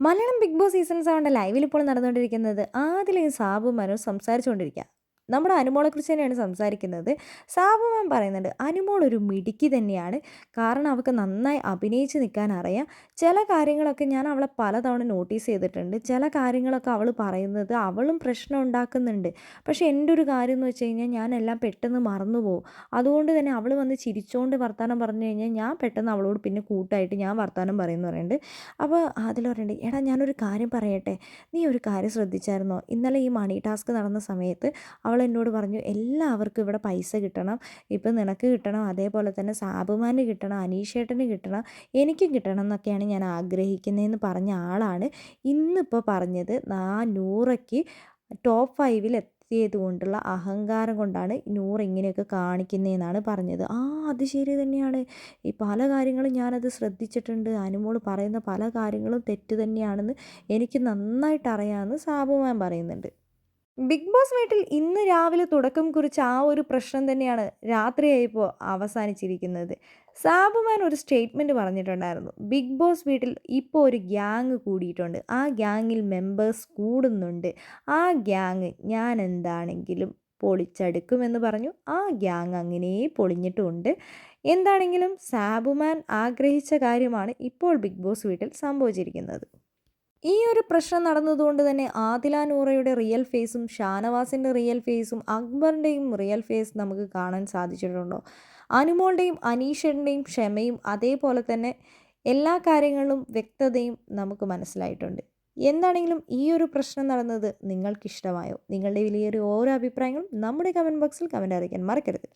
Malayalam big boss season സെവന്റെ ലൈവിൽ ഇപ്പോൾ നടന്നുകൊണ്ടിരിക്കുന്നത് ആദിലയും സാബു മനു സംസാരിച്ചുകൊണ്ടിരിക്കുക നമ്മുടെ അനുമോളെക്കുറിച്ച് തന്നെയാണ് സംസാരിക്കുന്നത്. സാബുമാൻ പറയുന്നുണ്ട് അനുമോൾ ഒരു മിടുക്കി തന്നെയാണ്. കാരണം അവൾക്ക് നന്നായി അഭിനയിച്ച് നിൽക്കാൻ അറിയാം. ചില കാര്യങ്ങളൊക്കെ ഞാൻ അവളെ പലതവണ നോട്ടീസ് ചെയ്തിട്ടുണ്ട്. ചില കാര്യങ്ങളൊക്കെ അവൾ പറയുന്നത് അവളും പ്രശ്നം ഉണ്ടാക്കുന്നുണ്ട്. പക്ഷേ എന്റെ ഒരു കാര്യം എന്ന് വെച്ച് കഴിഞ്ഞാൽ ഞാൻ എല്ലാം പെട്ടെന്ന് മറന്നു പോകും. അതുകൊണ്ട് തന്നെ അവൾ വന്ന് ചിരിച്ചുകൊണ്ട് വർത്തമാനം പറഞ്ഞു കഴിഞ്ഞാൽ ഞാൻ പെട്ടെന്ന് അവളോട് പിന്നെ കൂട്ടായിട്ട് ഞാൻ വർത്തമാനം പറയുന്നു പറയുന്നുണ്ട്. അപ്പോൾ അതിൽ പറയുന്നുണ്ട് എടാ ഞാനൊരു കാര്യം പറയട്ടെ. നീ ഒരു കാര്യം ശ്രദ്ധിച്ചായിരുന്നോ? ഇന്നലെ ഈ മണി ടാസ്ക് നടന്ന സമയത്ത് അവൾ എന്നോട് പറഞ്ഞു എല്ലാവർക്കും ഇവിടെ പൈസ കിട്ടണം ഇപ്പം നിനക്ക് കിട്ടണം അതേപോലെ തന്നെ സാബുമാന് കിട്ടണം അനീഷേട്ടന് കിട്ടണം എനിക്കും കിട്ടണം എന്നൊക്കെയാണ് ഞാൻ ആഗ്രഹിക്കുന്നതെന്ന് പറഞ്ഞ ആളാണ്. ഇന്നിപ്പോൾ പറഞ്ഞത് ആ നൂറയ്ക്ക് ടോപ്പ് ഫൈവിൽ എത്തിയത് കൊണ്ടുള്ള അഹങ്കാരം കൊണ്ടാണ് നൂറ് ഇങ്ങനെയൊക്കെ കാണിക്കുന്നതെന്നാണ് പറഞ്ഞത്. ആ അത് ശരി തന്നെയാണ്. ഈ പല കാര്യങ്ങളും ഞാനത് ശ്രദ്ധിച്ചിട്ടുണ്ട്. അനുമോൾ പറയുന്ന പല കാര്യങ്ങളും തെറ്റ് തന്നെയാണെന്ന് എനിക്ക് നന്നായിട്ട് അറിയാമെന്ന് സാബുമാൻ പറയുന്നുണ്ട്. ബിഗ് ബോസ് വീട്ടിൽ ഇന്ന് രാവിലെ തുടക്കം കുറിച്ച് ആ ഒരു പ്രശ്നം തന്നെയാണ് രാത്രിയായപ്പോൾ അവസാനിച്ചിരിക്കുന്നത്. സാബുമാൻ ഒരു സ്റ്റേറ്റ്മെന്റ് പറഞ്ഞിട്ടുണ്ടായിരുന്നു. ബിഗ് ബോസ് വീട്ടിൽ ഇപ്പോൾ ഒരു ഗ്യാങ് കൂടിയിട്ടുണ്ട്. ആ ഗ്യാങ്ങിൽ മെമ്പേഴ്സ് കൂടുന്നുണ്ട്. ആ ഗ്യാങ് ഞാൻ എന്താണെങ്കിലും പൊളിച്ചെടുക്കുമെന്ന് പറഞ്ഞു. ആ ഗ്യാങ് അങ്ങനെ പൊളിഞ്ഞിട്ടുണ്ട്. എന്താണെങ്കിലും സാബുമാൻ ആഗ്രഹിച്ച കാര്യമാണ് ഇപ്പോൾ ബിഗ് ബോസ് വീട്ടിൽ സംഭവിച്ചിരിക്കുന്നത്. ഈ ഒരു പ്രശ്നം നടന്നതുകൊണ്ട് തന്നെ ആദില നൂറയുടെ റിയൽ ഫേസും ഷാനവാസിന്റെ റിയൽ ഫേസും അക്ബറിന്റെയും റിയൽ ഫേസ് നമുക്ക് കാണാൻ സാധിച്ചിട്ടുണ്ടോ? അനുമോളുടെയും അനീഷന്റെയും ക്ഷമയും അതേപോലെ തന്നെ എല്ലാ കാര്യങ്ങളിലും വ്യക്തതയും നമുക്ക് മനസ്സിലായിട്ടുണ്ട്. എന്താണെങ്കിലും ഈ ഒരു പ്രശ്നം നടന്നത് നിങ്ങൾക്കിഷ്ടമായോ? നിങ്ങളുടെ വലിയൊരു ഓരോ അഭിപ്രായങ്ങളും നമ്മുടെ കമന്റ് ബോക്സിൽ കമന്റ് അറിയിക്കാൻ മറക്കരുത്.